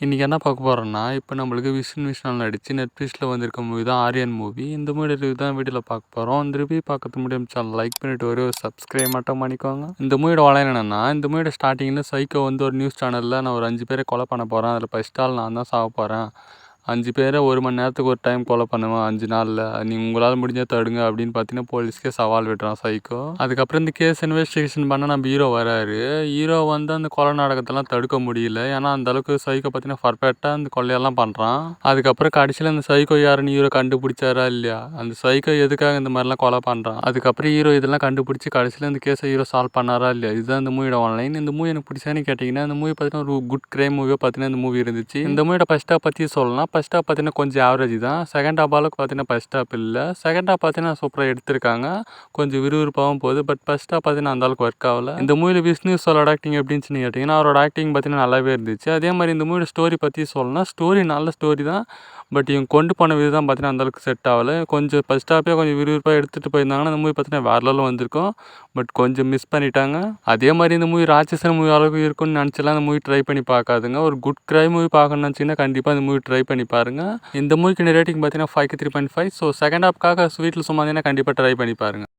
இன்றைக்கி என்ன பார்க்க போகிறோன்னா இப்போ நம்மளுக்கு விஷ்ணு விஷால் நடித்து நெட்ஃப்ளிக்ஸில் வந்திருக்க மூவி தான் ஆரியன் மூவி இந்த மூவி ரிவ்யூ தான் வீடியோவில் பார்க்க போகிறோம் இந்த ரிவ்யூ பார்க்கறது முடியும் சேனல் லைக் பண்ணிவிட்டு ஒரு சப்ஸ்கிரைப் மட்டும் பண்ணிக்கோங்க. இந்த மூவியோட வளையம் என்னென்னா இந்த மூவியோட ஸ்டார்டிங்கில் சைக்கோ வந்து ஒரு நியூஸ் சேனலில் நான் ஒரு அஞ்சு பேரை கொலை பண்ண போகிறேன் அதில் ஃபஸ்ட் ஆள் நான் தான் சாக போகிறேன் அஞ்சு பேரை ஒரு மணி நேரத்துக்கு ஒரு டைம் கொலை பண்ணுவேன் அஞ்சு நாளில். நீ உங்களால் முடிஞ்சால் தடுங்க அப்படின்னு பார்த்தீங்கன்னா போலீஸ்க்கே சவால் விடுறான் சைக்கோ அதுக்கப்புறம் இந்த கேஸ் இன்வெஸ்டிகேஷன் பண்ண நம்ம ஹீரோ வராரு. ஹீரோ வந்து அந்த கொலை நாடகத்தெல்லாம் தடுக்க முடியல. ஏன்னா அந்த அளவுக்கு சைக்கோ பார்த்தீங்கன்னா பர்ஃபெக்டாக அந்த கொள்ளையெல்லாம் பண்ணுறான் அதுக்கப்புறம் கடைசியில் அந்த சைக்கோ யாருன்னு ஹீரோ கண்டுபிடிச்சாரா இல்லையா? அந்த சைக்கோ எதுக்காக இந்த மாதிரிலாம் கொலை பண்ணுறான் அதுக்கப்புறம் ஹீரோ இதெல்லாம் கண்டுபிடிச்சி கடைசியில் இந்த கேஸை ஹீரோ சால்வ் பண்ணாரா இல்லையா? இதுதான் இந்த மூவியோட ஆன்லைன் இந்த மூவி எனக்கு பிடிச்சான்னு கேட்டிங்கன்னா இந்த மூவி பார்த்தீங்கன்னா ஒரு குட் கிரைம் மூவியாக பார்த்தீங்கன்னா இந்த மூவி இருந்துச்சு. இந்த மூவியோட ஃபஸ்ட்டாக பற்றி சொல்லலாம் ஃபஸ்ட் ஹாப் பார்த்தீங்கன்னா கொஞ்சம் ஆவரேஜ் தான். செகண்ட் ஹாப் அளவுக்கு பார்த்தீங்கன்னா ஃபஸ்ட் ஹாப் இல்லை. செகண்ட் ஹாப் பார்த்தீங்கன்னா சூப்பராக எடுத்திருக்காங்க. கொஞ்சம் விறுவிறுப்பாகவும் போகுது. பட் ஃபஸ்ட் ஹாப் பார்த்தீங்கன்னா அந்த அளவுக்கு ஒர்க் ஆகல. இந்த மூவியில் விஷ்ணு சோலோட ஆக்டிங் எப்படின்னு கேட்டிங்கன்னா அவரோட ஆக்டிங் பார்த்தீங்கன்னா நல்லாவே இருந்துச்சு. அதே மாதிரி இந்த மூவியோட ஸ்டோரி பற்றி சொல்லணும்னா ஸ்டோரி நல்ல ஸ்டோரி தான். பட் இவங்க கொண்டு போன விதம் தான் பார்த்தீங்கன்னா அந்தளவுக்கு செட் ஆகலை. கொஞ்சம் ஃபஸ்ட் ஸ்டாப்பே கொஞ்சம் விறுவிறுப்பாக எடுத்துகிட்டு போயிருந்தாங்கன்னா இந்த மூவி பார்த்தீங்கன்னா வேற லெவலில் வந்திருக்கும். பட் கொஞ்சம் மிஸ் பண்ணிட்டாங்க. அதே மாதிரி இந்த மூவி ராட்சசன் மூவி அளவுக்கு இருக்கும்னு நினச்சலாம் அந்த மூவி ட்ரை பண்ணி பார்க்காதுங்க. ஒரு குட் க்ரை மூவி பார்க்கணும்னு நினச்சிங்கன்னா கண்டிப்பாக இந்த மூவி ட்ரை பண்ணி பாருங்கள் இந்த மூவிக்கு ரேட்டிங் பார்த்தீங்கன்னா five three point five so second ஹாப்க்காக ஸ்வீட்டில் சும்மா கண்டிப்பாக ட்ரை பண்ணி பாருங்கள்